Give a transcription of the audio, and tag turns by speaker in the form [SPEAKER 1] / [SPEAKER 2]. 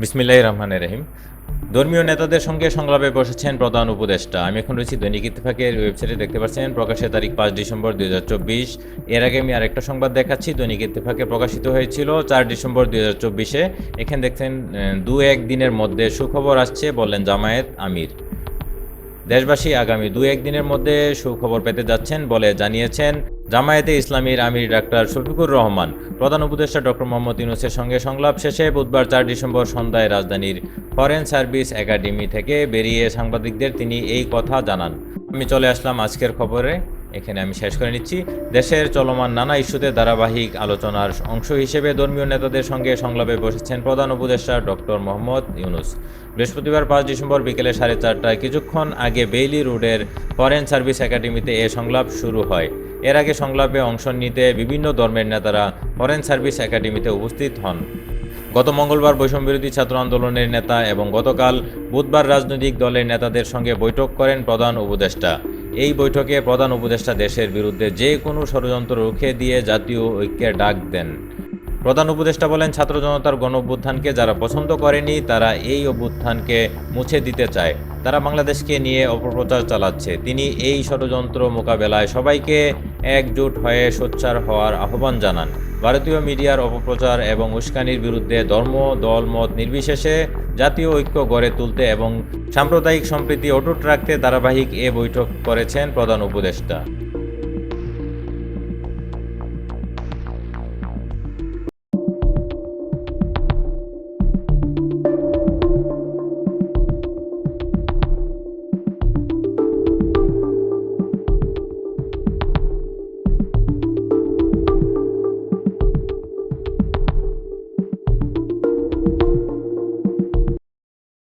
[SPEAKER 1] বিসমিল্লাহ রহমানের রহিম। ধর্মীয় নেতাদের সঙ্গে সংলাপে বসেছেন প্রধান উপদেষ্টা। আমি এখন রয়েছি দৈনিক ইত্তেফাকের ওয়েবসাইটে, দেখতে পাচ্ছেন, প্রকাশের তারিখ পাঁচ ডিসেম্বর দুই হাজার চব্বিশ। এর আগে আমি আরেকটা সংবাদ দেখাচ্ছি, দৈনিক ইত্তেফাকে প্রকাশিত হয়েছিল চার ডিসেম্বর দুই হাজার চব্বিশে। এখানে দেখছেন দু এক দিনের মধ্যে সুখবর আসছে, বললেন জামায়েত আমির। দেশবাসী আগামী দু একদিনের মধ্যে সুখবর পেতে যাচ্ছেন বলে জানিয়েছেন জামায়াতে ইসলামীর আমির ডাক্তার শফিকুর রহমান। প্রধান উপদেষ্টা ডক্টর মোহাম্মদ ইউনুসের সঙ্গে সংলাপ শেষে বুধবার চার ডিসেম্বর সন্ধ্যায় রাজধানীর ফরেন সার্ভিস একাডেমি থেকে বেরিয়ে সাংবাদিকদের তিনি এই কথা জানান। আমি চলে আসলাম আজকের খবরে। এখানে আমি শেষ করে নিচ্ছি। দেশের চলমান নানা ইস্যুতে ধারাবাহিক আলোচনার অংশ হিসেবে ধর্মীয় নেতাদের সঙ্গে সংলাপে বসেছেন প্রধান উপদেষ্টা ডক্টর মোহাম্মদ ইউনুস। বৃহস্পতিবার পাঁচ ডিসেম্বর বিকেলে সাড়ে চারটায় কিছুক্ষণ আগে বেইলি রোডের ফরেন সার্ভিস একাডেমিতে এ সংলাপ শুরু হয়। এর আগে সংলাপে অংশ নিতে বিভিন্ন ধর্মের নেতারা ফরেন সার্ভিস একাডেমিতে উপস্থিত হন। গত মঙ্গলবার বৈষম্যবিরোধী ছাত্র আন্দোলনের নেতা এবং গতকাল বুধবার রাজনৈতিক দলের নেতাদের সঙ্গে বৈঠক করেন প্রধান উপদেষ্টা। এই বৈঠকে প্রধান উপদেষ্টা দেশের বিরুদ্ধে যে কোনো ষড়যন্ত্র রুখে দিয়ে জাতীয় ঐক্যের ডাক দেন। প্রধান উপদেষ্টা বলেন, ছাত্র জনতার গণ অভ্যুত্থানকে যারা পছন্দ করেনি, তারা এই অভ্যুত্থানকে মুছে দিতে চায়। তারা বাংলাদেশকে নিয়ে অপপ্রচার চালাচ্ছে। তিনি এই ষড়যন্ত্র মোকাবেলায় সবাইকে একজোট হয়ে সোচ্চার হওয়ার আহ্বান জানান। ভারতীয় মিডিয়ার অপপ্রচার এবং উস্কানির বিরুদ্ধে ধর্ম দল মত নির্বিশেষে জাতীয় ঐক্য গড়ে তুলতে এবং সাম্প্রদায়িক সম্প্রীতি অটুট রাখতে ধারাবাহিক এ বৈঠক করেছেন প্রধান উপদেষ্টা।